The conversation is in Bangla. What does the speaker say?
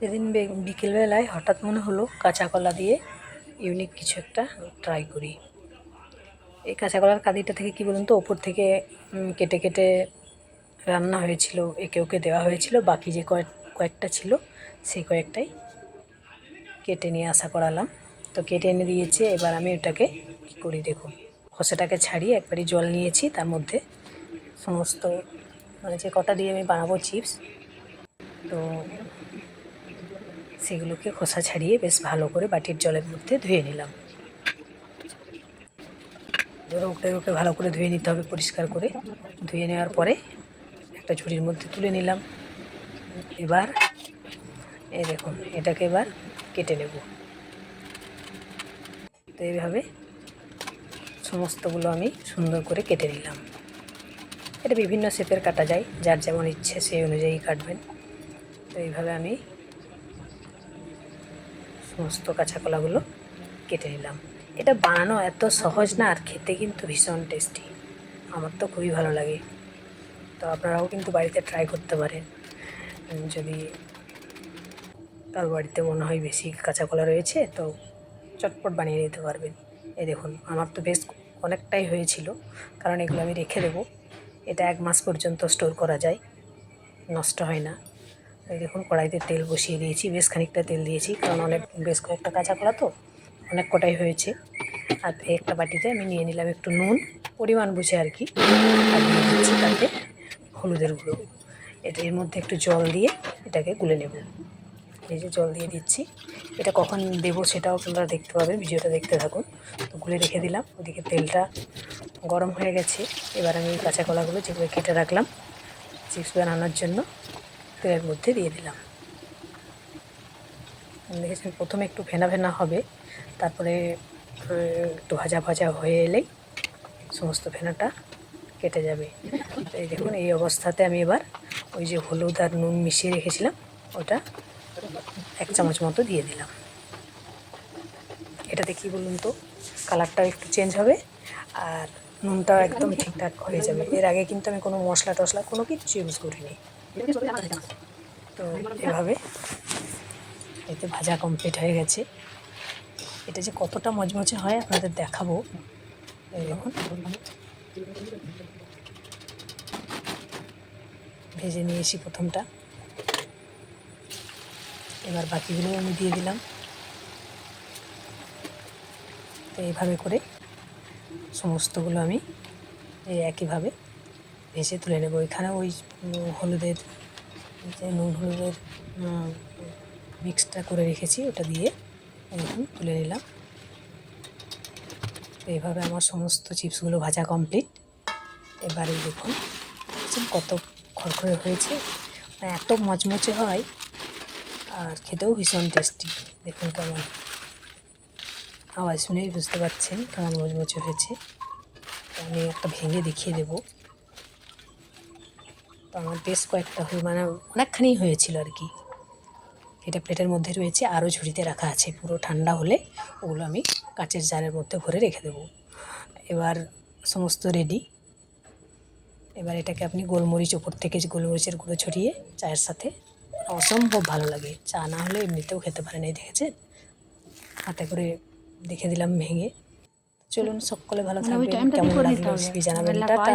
সেদিন বিকেলবেলায় হঠাৎ মনে হলো কাঁচা কলা দিয়ে ইউনিক কিছু একটা ট্রাই করি। এই কাঁচা কলার কাদিটা থেকে কি বলুন তো, ওপর থেকে কেটে কেটে রান্না হয়েছিল, একে ওকে দেওয়া হয়েছিল, বাকি যে কয়েক, কয়েকটা ছিল, সেই কয়েকটাই কেটে নিয়ে আসা করালাম। তো কেটে এনে দিয়েছে, এবার আমি ওটাকে কী করি দেখুন খোসাটাকে ছাড়িয়ে একবারই জল নিয়েছি, তার মধ্যে সমস্ত মানে যে কটা দিয়ে আমি বানাবো চিপস তো সেগুলোকে খোসা ছাড়িয়ে বেশ ভালো করে বাটির জলের মধ্যে ধুয়ে নিলাম। রোগকে ভালো করে ধুয়ে নিতে হবে পরিষ্কার করে। ধুয়ে নেওয়ার পরে একটা ঝুড়ির মধ্যে তুলে নিলাম। এবার এই দেখুন, এটাকে এবার কেটে নেব। তো এইভাবে সমস্তগুলো আমি সুন্দর করে কেটে নিলাম। এটা বিভিন্ন শেপের কাটা যায়, যার যেমন ইচ্ছে সেই অনুযায়ী কাটবেন। তো এইভাবে আমি সমস্ত কাঁচা কলাগুলো কেটে নিলাম। এটা বানানো এত সহজ না, আর খেতে কিন্তু ভীষণ টেস্টি আমার তো খুবই ভালো লাগে। তো আপনারাও কিন্তু বাড়িতে ট্রাই করতে পারেন। যদি কার বাড়িতে মনে হয় বেশি কাঁচা কলা রয়েছে, তো চটপট বানিয়ে নিতে পারবেন। এই দেখুন, আমার তো বেশ অনেকটাই হয়েছিল, কারণ এগুলো আমি রেখে দেবো। এটা এক মাস পর্যন্ত স্টোর করা যায়। নষ্ট হয় না। দেখুন কড়াইতে তেল বসিয়ে দিয়েছি, বেশ খানিকটা তেল দিয়েছি, কারণ অনেক, বেশ কয়েকটা কাঁচা কলা তো, অনেক কটাই হয়েছে। আর একটা বাটিতে আমি নিয়ে নিলাম একটু নুন, পরিমাণ বুঝে আর কি তাতে হলুদের গুঁড়ো। এটা এর মধ্যে একটু জল দিয়ে এটাকে গুলে নেব। এই যে জল দিয়ে দিচ্ছি, এটা কখন দেবো সেটাও আপনারা দেখতে পাবেন ভিডিওটা দেখতে থাকুন। তো গুলে রেখে দিলাম, ওদিকে তেলটা গরম হয়ে গেছে। এবার আমি কাঁচা কলাগুলো যেগুলো কেটে রাখলাম, চিপস বানানোর জন্য তেলের মধ্যে দিয়ে দিলাম। দেখেছেন, প্রথমে একটু ফেনা ফেনা হবে, তারপরে একটু ভাজা ভাজা হয়ে এলেই সমস্ত ফেনাটা কেটে যাবে। এই দেখুন, এই অবস্থাতে আমি এবার ওই যে হলুদ আর নুন মিশিয়ে রেখেছিলাম, ওটা এক চামচ মতো দিয়ে দিলাম। এটাতে কি বলুন তো, কালারটাও একটু চেঞ্জ হবে আর নুনটাও একদম ঠিকঠাক হয়ে যাবে। এর আগে কিন্তু আমি কোনো মশলা টশলা কোনো কিছু ইউজ করিনি। তো এভাবে এতে ভাজা কমপ্লিট হয়ে গেছে। এটা যে কতটা মচমচে হয় আপনাদের দেখাবো। ভেজে নিয়েছি প্রথমটা। এবার বাকিগুলো আমি দিয়ে দিলাম। তো এইভাবে করে সমস্তগুলো আমি এই একইভাবে ভেজে তুলে নেব। এখানে ওই হলুদের যে নুন হলুদের মিক্সটা করে রেখেছি, ওটা দিয়ে এখন তুলে নিলাম। তো এইভাবে আমার সমস্ত চিপসগুলো ভাজা কমপ্লিট এবারে দেখুন কত খড়খড়ে হয়েছে। মানে এত মচমচে হয়, আর খেতেও ভীষণ টেস্টি দেখুন কেমন। আওয়াজ শুনেই বুঝতে পারছেন কেমন মচমচে হয়েছে। আমি একটা ভেঙে দেখিয়ে দেবো। তো আমার বেশ কয়েকটা হয়ে মানে অনেকখানি হয়েছিল আর কি। এটা প্লেটের মধ্যে রয়েছে আরও ঝুড়িতে রাখা আছে। পুরো ঠান্ডা হলে ওগুলো আমি কাচের জারের মধ্যে ভরে রেখে দেবো। এবার সমস্ত রেডি এবার এটাকে আপনি গোলমরিচ ওপর থেকে গোলমরিচের গুঁড়ো ছড়িয়ে চায়ের সাথে অসম্ভব ভালো লাগে। চা না হলে এমনিতেও খেতে পারেন এই দেখেছেন? হাতে করে দেখে দিলাম ভেঙে। চলুন সকলে ভালো থাকবেন। কেমন লাগল রেসিপি জানাবেন। টাটা।